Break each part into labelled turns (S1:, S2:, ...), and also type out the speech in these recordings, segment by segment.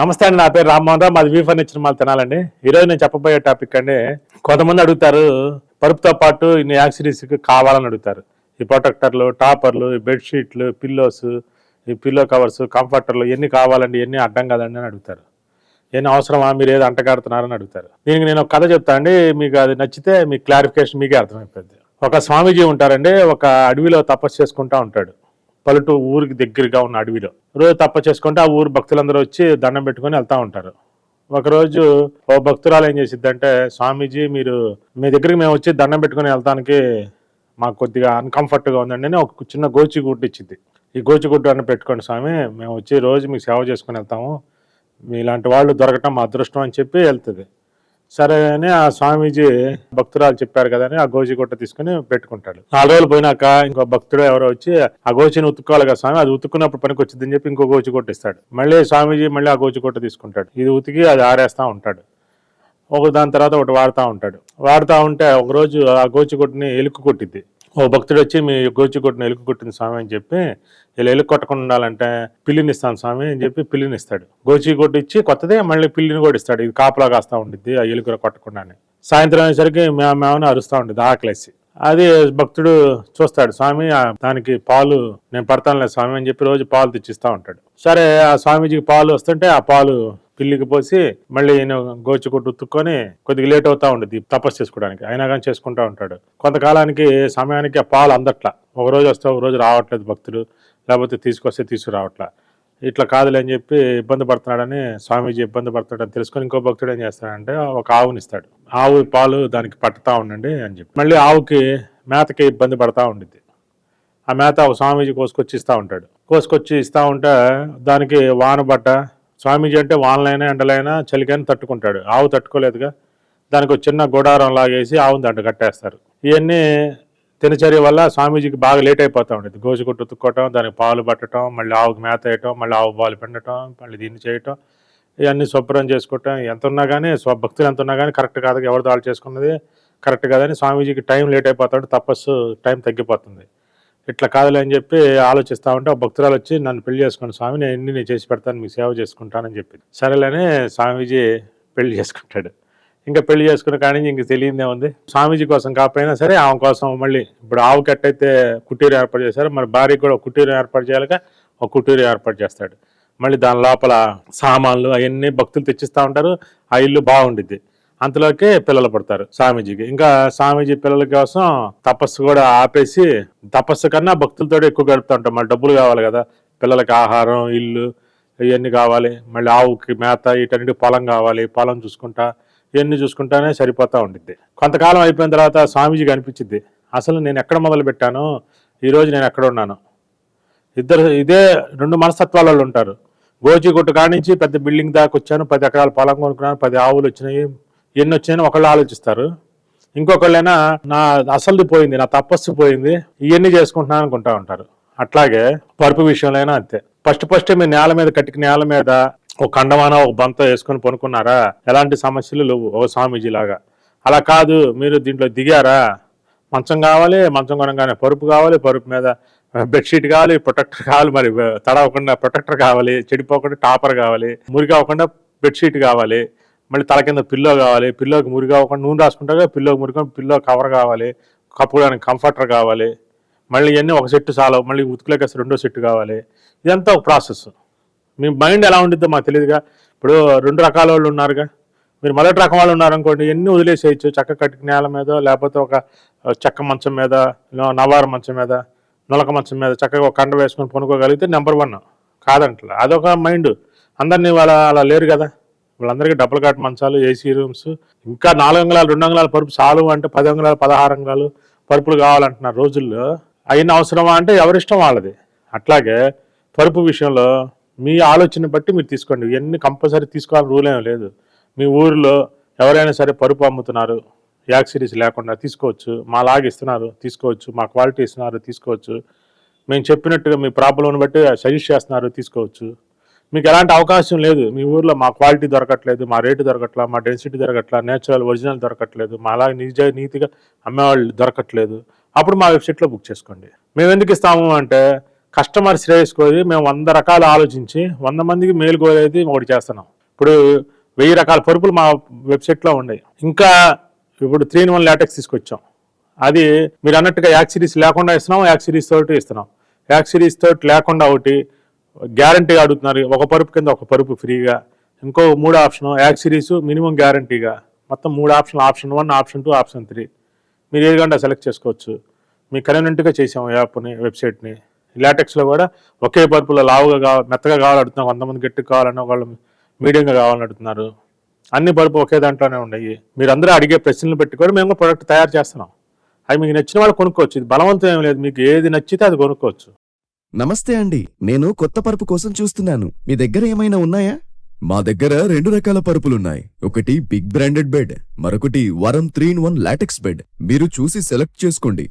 S1: నమస్తే అండి నా పేరు రామ్మోహన్ రావు. మాది వీ ఫర్నిచర్ మాల్ తినాలండి. ఈరోజు నేను చెప్పబోయే టాపిక్ అండి కొంతమంది అడుగుతారు పరుపుతో పాటు ఇన్ని యాక్సిడీస్ కావాలని అడుగుతారు. ఈ ప్రొటెక్టర్లు టాపర్లు ఈ బెడ్షీట్లు పిల్లోస్ ఈ పిల్లో కవర్స్ కంఫర్టర్లు ఎన్ని కావాలండి ఎన్ని అడ్డం కదండి అని అడుగుతారు. ఏం అవసరమా మీరు ఏదో అంటగాడుతున్నారని అడుగుతారు. దీనికి నేను ఒక కథ చెప్తా అండి మీకు అది నచ్చితే మీ క్లారిఫికేషన్ మీకే అర్థమైపోద్ది. ఒక స్వామీజీ ఉంటారండి ఒక అడవిలో తపస్సు చేసుకుంటా ఉంటాడు. పల్లెటూ ఊరికి దగ్గరగా ఉన్న అడవిలో. రోజు తప్ప చేసుకుంటే ఆ ఊరు భక్తులందరూ వచ్చి దండం పెట్టుకొని వెళ్తా ఉంటారు. ఒకరోజు ఓ భక్తురాలు ఏం చేసిద్దంటే స్వామీజీ మీరు మీ దగ్గరికి మేము వచ్చి దండం పెట్టుకొని వెళ్తానికి మాకు కొద్దిగా అన్కంఫర్ట్గా ఉందండి అని ఒక చిన్న గోచి గుడ్డు ఇచ్చింది ఈ గోచి గుడ్డు అని పెట్టుకోండి స్వామి మేము వచ్చి రోజు మీకు సేవ చేసుకుని వెళ్తాము. మీలాంటి వాళ్ళు దొరకటం మా అదృష్టం అని చెప్పి వెళ్తుంది. సరే అని ఆ స్వామీజీ భక్తురాలు చెప్పారు కదా అని ఆ గోచి గుట్ట తీసుకుని పెట్టుకుంటాడు. నాలుగు రోజులు పోయినాక ఇంకో భక్తుడు ఎవరో వచ్చి ఆ గోచిని ఉతుక్కోవాలి కదా స్వామి అది ఉతుక్కున్నప్పుడు పనికి వచ్చిందని చెప్పి ఇంకో గోచి గుట్ట ఇస్తాడు. మళ్ళీ స్వామీజీ మళ్ళీ ఆ గోచి గుట్ట తీసుకుంటాడు. ఇది ఉతికి అది ఆరేస్తా ఉంటాడు. ఒక దాని తర్వాత ఒకటి వాడుతూ ఉంటాడు. వాడుతూ ఉంటే ఒకరోజు ఆ గోచి గోచిగుడ్డుని ఎలుకు కొట్టిద్ది. ఓ భక్తుడు వచ్చి మీ గోచిగుడ్డుని ఎలుక కొట్టింది స్వామి అని చెప్పి ఇలా ఎలుక కొట్టకుండా ఉండాలంటే పిల్లిని ఇస్తాను స్వామి అని చెప్పి పిల్లిని ఇస్తాడు. గోచి కొట్టి ఇచ్చి కొత్తదే మళ్ళీ పిల్లిని కూడా ఇస్తాడు. ఇది కాపలా కాస్తా ఉండిద్ది ఆ ఎలుక కొట్టకుండానే. సాయంత్రం అయ్యేసరికి మేము మేమని అరుస్తూ ఉండేది ఆకలేసి. అది భక్తుడు చూస్తాడు స్వామి దానికి పాలు నేను పడతానులే స్వామి అని చెప్పి రోజు పాలు తెచ్చిస్తూ ఉంటాడు. సరే ఆ స్వామీజీకి పాలు వస్తుంటే ఆ పాలు పిల్లికి పోసి మళ్ళీ ఈయన గోచికొట్టు ఉత్తుక్కొని కొద్దిగా లేట్ అవుతా ఉండేది తపస్సు చేసుకోవడానికి. అయినా కానీ చేసుకుంటా ఉంటాడు. కొంతకాలానికి సమయానికి ఆ పాలు అందట్లా. ఒక రోజు వస్తే ఒక రోజు రావట్లేదు భక్తుడు లేకపోతే తీసుకొస్తే తీసుకురావట్లా. ఇట్లా కాదులే అని చెప్పి ఇబ్బంది పడుతున్నాడని స్వామీజీ ఇబ్బంది పడుతున్నాడని తెలుసుకొని ఇంకో భక్తుడు ఏం చేస్తాడంటే ఒక ఆవుని ఇస్తాడు. ఆవు పాలు దానికి పట్టుతా ఉండండి అని చెప్పి. మళ్ళీ ఆవుకి మేతకి ఇబ్బంది పడతా ఉండిద్ది. ఆ మేత ఒక స్వామీజీ కోసుకొచ్చి ఇస్తూ ఉంటాడు. కోసుకొచ్చి ఇస్తూ ఉంటే దానికి వాన బట్ట స్వామీజీ అంటే వానలైనా ఎండలైనా చలికైనా తట్టుకుంటాడు. ఆవు తట్టుకోలేదుగా. దానికి ఒక చిన్న గుడారం లాగేసి ఆవుని దాంట్లో కట్టేస్తారు. ఇవన్నీ దినచర్య వల్ల స్వామీజీకి బాగా లేట్ అయిపోతూ ఉండేది. గోజుగుట్టు ఉతుక్కోవటం దానికి పాలు పట్టడం మళ్ళీ ఆవుకి మేత వేయటం మళ్ళీ ఆవు పాలు పిండటం మళ్ళీ దీన్ని చేయటం ఇవన్నీ శుభ్రం చేసుకోవటం. ఎంత ఉన్నా కానీ భక్తులు ఎంత ఉన్నా కానీ కరెక్ట్ కాదు ఎవరు దాడు చేసుకున్నది కరెక్ట్ కాదని స్వామీజీకి టైం లేట్ అయిపోతాడు. తపస్సు టైం తగ్గిపోతుంది. ఇట్లా కాదులే అని చెప్పి ఆలోచిస్తా ఉంటే ఆ భక్తురాలు వచ్చి నన్ను పెళ్ళి చేసుకోండి స్వామి నేను ఎన్ని నేను చేసి పెడతాను మీకు సేవ చేసుకుంటానని చెప్పి సరేలేనే స్వామీజీ పెళ్ళి చేసుకుంటాడు. ఇంకా పెళ్ళి చేసుకున్న కానీ ఇంక తెలియదే ఉంది. స్వామీజీ కోసం కాకపోయినా సరే ఆమె కోసం మళ్ళీ ఇప్పుడు ఆవు కట్టయితే కుటీరు ఏర్పాటు చేశారు. మరి భార్యకి కూడా కుటీరం కుటీరు ఏర్పాటు చేయాలిగా ఒక కుటీరు ఏర్పాటు చేస్తాడు. మళ్ళీ దాని లోపల సామాన్లు అవన్నీ భక్తులు తెచ్చిస్తూ ఉంటారు. ఆ ఇల్లు బాగుండిద్ది. అంతలోకే పిల్లలు పడతారు స్వామీజీకి. ఇంకా స్వామీజీ పిల్లల కోసం తపస్సు కూడా ఆపేసి తపస్సు కన్నా భక్తులతో ఎక్కువ గడుపుతూ ఉంటాం. మళ్ళీ డబ్బులు కావాలి కదా. పిల్లలకి ఆహారం ఇల్లు ఇవన్నీ కావాలి. మళ్ళీ ఆవుకి మేత ఇటన్నిటి పొలం కావాలి. పొలం చూసుకుంటా ఇవన్నీ చూసుకుంటానే సరిపోతూ ఉండిద్ది. కొంతకాలం అయిపోయిన తర్వాత స్వామీజీకి అనిపించింది అసలు నేను ఎక్కడ మొదలు పెట్టాను? ఈరోజు నేను ఎక్కడ ఉన్నాను? ఇద్దరు ఇదే రెండు మనస్తత్వాల వాళ్ళు ఉంటారు. గోచిగుట్టు కానించి పెద్ద బిల్డింగ్ దాకా వచ్చాను. పది ఎకరాల పొలం కొనుక్కున్నాను. పది ఆవులు వచ్చినాయి. ఎన్ని వచ్చాయని ఒకళ్ళు ఆలోచిస్తారు. ఇంకొకళ్ళైనా నా అసలు పోయింది నా తపస్సు పోయింది ఇవన్నీ చేసుకుంటున్నాను అనుకుంటా ఉంటారు. అట్లాగే పరుపు విషయంలో అయినా అంతే. ఫస్ట్ ఫస్ట్ మీరు నేల మీద కట్టిక నేల మీద ఒక కండమాన ఒక బంత వేసుకొని పనుకున్నారా? ఎలాంటి సమస్యలు లేవు ఓ స్వామీజీ లాగా అలా కాదు మీరు దీంట్లో దిగారా? మంచం కావాలి మంచం కొనగానే పరుపు కావాలి పరుపు మీద బెడ్షీట్ కావాలి ప్రొటెక్టర్ కావాలి మరి తడవకుండా ప్రొటెక్టర్ కావాలి చెడిపోకుండా టాపర్ కావాలి మురికి అవ్వకుండా బెడ్షీట్ కావాలి మళ్ళీ తల కింద పిల్లో కావాలి పిల్లోకి మురికి అవ్వకుండా నూనె రాసుకుంటాగా పిల్లోకి మురిగా పిల్లో కవర్ కావాలి కప్పుకోవడానికి కంఫర్టర్ కావాలి మళ్ళీ ఇవన్నీ ఒక సెట్ చాలు మళ్ళీ ఉతుకులేక రెండో సెట్ కావాలి. ఇదంతా ఒక ప్రాసెస్ మీ మైండ్ ఎలా ఉండిద్దో మాకు తెలియదుగా. ఇప్పుడు రెండు రకాల వాళ్ళు ఉన్నారుగా. మీరు మొదటి రకం వాళ్ళు ఉన్నారనుకోండి ఎన్ని వదిలేసేయచ్చు? చక్క కట్టిన నేల మీద లేకపోతే ఒక చెక్క మంచం మీద నవార మంచం మీద నులక మంచం మీద చక్కగా ఒక కండ వేసుకొని పనుకోగలిగితే నెంబర్ వన్ కాదంటలా. అదొక మైండ్ అందరినీ వాళ్ళ అలా లేరు కదా. వాళ్ళందరికీ డబుల్ కాట్ మంచాలు ఏసీ రూమ్స్ ఇంకా నాలుగు అంగళాలు రెండు అంగళాల పరుపు చాలు అంటే పది అంగళాలు పదహారు అంగళాలు పరుపులు కావాలంటున్నారు రోజుల్లో. అయిన అవసరమా అంటే ఎవరిష్టం వాళ్ళది. అట్లాగే పరుపు విషయంలో మీ ఆలోచన బట్టి మీరు తీసుకోండి. ఇవన్నీ కంపల్సరీ తీసుకోవాలని రూల్ ఏమీ లేదు. మీ ఊరిలో ఎవరైనా సరే పరుపు అమ్ముతున్నారు. యాక్సిరీస్ లేకుండా తీసుకోవచ్చు. మా లాగా ఇస్తున్నారు తీసుకోవచ్చు. మా క్వాలిటీ ఇస్తున్నారు తీసుకోవచ్చు. మేము చెప్పినట్టుగా మీ ప్రాబ్లంని బట్టి సజెస్ట్ చేస్తున్నారు తీసుకోవచ్చు. మీకు ఎలాంటి అవకాశం లేదు. మీ ఊర్లో మా క్వాలిటీ దొరకట్లేదు మా రేటు దొరకట్లా మా డెన్సిటీ దొరకట్లా నేచురల్ ఒరిజినల్ దొరకట్లేదు మా అలాగే నిజ నీతిగా అమ్మేవాళ్ళు దొరకట్లేదు. అప్పుడు మా వెబ్సైట్లో బుక్ చేసుకోండి. మేము ఎందుకు ఇస్తాము అంటే కస్టమర్ శ్రేయస్ కోరి మేము వంద రకాలు ఆలోచించి వంద మందికి మేలు కోరేది ఒకటి చేస్తున్నాం. ఇప్పుడు వెయ్యి రకాల పరుపులు మా వెబ్సైట్లో ఉన్నాయి. ఇంకా ఇప్పుడు త్రీ ఇన్ వన్ లాటెక్స్ తీసుకొచ్చాం. అది మీరు అన్నట్టుగా యాక్ సిరీస్ లేకుండా ఇస్తున్నాం యాక్ సిరీస్ తోటి ఇస్తున్నాం. యాక్ సిరీస్ తోటి లేకుండా ఒకటి గ్యారంటీగా అడుగుతున్నారు. ఒక పరుపు కింద ఒక పరుపు ఫ్రీగా. ఇంకో మూడు ఆప్షన్ యాక్సిరీస్ మినిమం గ్యారంటీగా. మొత్తం మూడు option option one option two option three. మీరు ఏది కంటే సెలెక్ట్ చేసుకోవచ్చు. మీకు కన్వీనెంట్గా చేసాము యాప్ని వెబ్సైట్ని. లాటెక్స్లో కూడా ఒకే పరుపులో లావుగా కావాలి మెత్తగా కావాలని అడుగుతున్నాం కొంతమంది గట్టిగా కావాలని వాళ్ళు మీడియంగా కావాలని అడుగుతున్నారు అన్ని పరుపు ఒకే దాంట్లోనే ఉన్నాయి. మీరు అందరూ అడిగే ప్రశ్నలు పెట్టి కూడా మేము ప్రొడక్ట్ తయారు చేస్తున్నాం. అవి మీకు నచ్చిన వాళ్ళు కొనుక్కోవచ్చు. ఇది బలవంతం ఏం లేదు. మీకు ఏది నచ్చితే అది కొనుక్కోవచ్చు.
S2: నమస్తే అండి నేను కొత్త పరుపు కోసం చూస్తున్నాను. మీ దగ్గర ఏమైనా ఉన్నాయా? మా దగ్గర రెండు రకాల పరుపులున్నాయి. ఒకటి బిగ్ బ్రాండెడ్ బెడ్ మరొకటి Varam three in one latex bed. మీరు చూసి సెలెక్ట్ చేసుకోండి.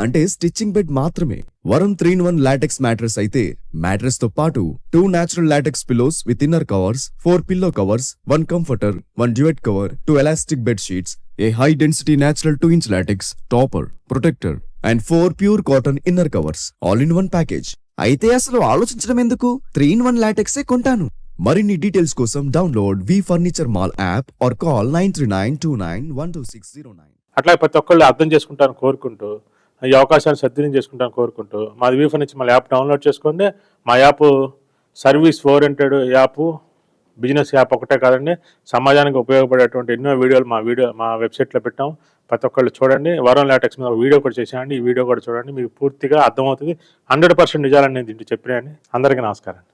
S2: అంటే స్టిచ్చింగ్ బెడ్ మాత్రమే. Varam three in one latex mattress అయితే మ్యాట్రెస్తో పాటు two natural latex pillows with inner covers four pillow covers one comforter one duvet cover two elastic bed sheets a high density natural two inch latex topper protector and four pure cotton inner covers all in one package అయితే అసలు ఆలోచించడం ఎందుకు? Three in one లాటెక్సే కొంటాను. మరిన్ని details కోసం download V furniture mall app or call nine three nine two nine one two six zero nine
S1: అట్లా ప్రతి ఒక్కళ్ళు అర్థం చేసుకుంటాను కోరుకుంటూ ఈ అవకాశాన్ని సద్వినియోగం చేసుకుంటాను కోరుకుంటూ మా వీఫర్ నుంచి మళ్ళీ యాప్ డౌన్లోడ్ చేసుకోండి. మా app service oriented app business app ఒకటే కాదండి సమాజానికి ఉపయోగపడేటువంటి ఎన్నో వీడియోలు మా వీడియో మా వెబ్సైట్లో పెట్టాం. ప్రతి ఒక్కళ్ళు చూడండి. వరం లాటెక్స్ మీద వీడియో కూడా చేసేయండి ఈ వీడియో కూడా చూడండి. మీకు పూర్తిగా అర్థమవుతుంది. హండ్రెడ్ పర్సెంట్ నిజాలని నేను దీంట్లో చెప్పినాయని అందరికీ నమస్కారం.